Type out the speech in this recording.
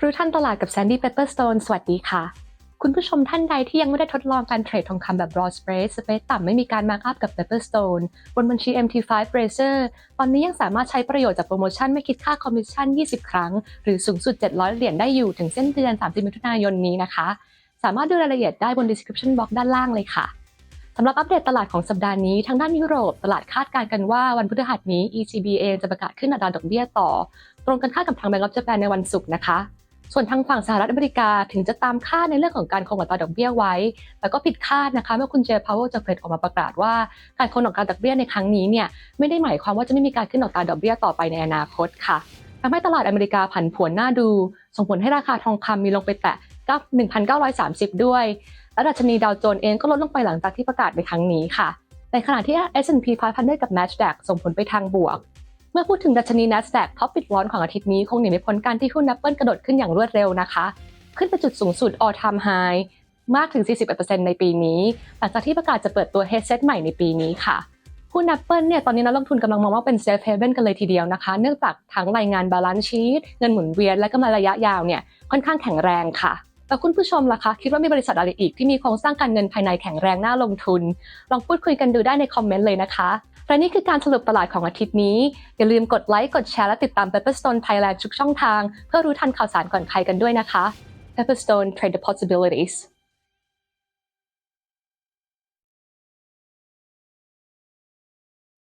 รู้ทันตลาดกับแซนดี้เปเปอร์สโตนสวัสดีค่ะ คุณผู้ชมท่านใดที่ยังไม่ได้ทดลองการเทรดทองคำแบบ raw spread สเปซต่ำไม่มีการมาร์กอัพกับ Pepperstone บนบัญชี MT5 Bracer ตอนนี้ยังสามารถใช้ประโยชน์จากโปรโมชั่นไม่คิดค่าคอมมิชชั่น 20 ครั้ง หรือสูงสุด 700 เหรียญได้อยู่ถึงเส้นเดือน 30 มิถุนายนนี้นะคะ สามารถดูรายละเอียดได้บน description box ด้านล่างเลยค่ะสำหรับอัปเดตตลาดของสัปดาห์นี้ ทางด้านยุโรป ตลาดคาดการณ์กันว่าวันพฤหัสนี้ ECB เองจะประกาศขึ้นอัตราดอกเบี้ยต่อ ตรงกันข้ามกับทาง Bank of Japan ในวันศุกร์นะคะ ส่วนทางฝั่งสหรัฐอเมริกาถึงจะตามคาดในเรื่องของการคงอัตราดอกเบี้ยไว้ แต่ก็ผิดคาดนะคะ เมื่อคุณเจพาวเวลจากเฟดออกมาประกาศว่าการคงอัตราดอกเบี้ยในครั้งนี้เนี่ยไม่ได้หมายความว่าจะไม่มีการขึ้นอัตราดอกเบี้ยต่อไปในอนาคตค่ะทำให้ตลาดอเมริกาผันผวนน่าดู ส่งผลให้ราคาทองคำมีลงไปแตะ1,930 ด้วย และดัชนีดาวโจนส์เองก็ลดลงไปหลังจากที่ประกาศในครั้งนี้ค่ะ ในขณะที่ S&P 500 กับ NASDAQ ส่งผลไปทางบวก เมื่อพูดถึงดัชนี NASDAQ ท็อปปิดร้อนของอาทิตย์นี้ คงหนีไม่พ้นการที่หุ้น Apple กระโดดขึ้นอย่างรวดเร็วนะคะ ขึ้นไปจุดสูงสุด all time high มากถึง 41%ในปีนี้ หลังจากที่ประกาศจะเปิดตัว headset ใหม่ในปีนี้ค่ะหุ้น Apple เนี่ยตอนนี้นักลงทุนกำลังมองว่าเป็น safe haven กันเลยทีเดียวนะคะ เนื่องจากทั้งรายงาน balance sheet เงินหมุนเวียนและกำไรระยะยาวเนี่ยค่อนข้างแข็งแรงค่ะแล้วคุณผู้ชมล่ะคะ คิดว่ามีบริษัทอะไรอีกที่มีโครงสร้างการเงินภายในแข็งแรงน่าลงทุน ลองพูดคุยกันดูได้ในคอมเมนต์เลยนะคะ และนี่คือการสรุปตลาดของอาทิตย์นี้ อย่าลืมกดไลค์กดแชร์และติดตาม Pepperstone Thailand ทุกช่องทาง เพื่อรู้ทันข่าวสารก่อนใครกันด้วยนะคะ Pepperstone Trade the Possibilities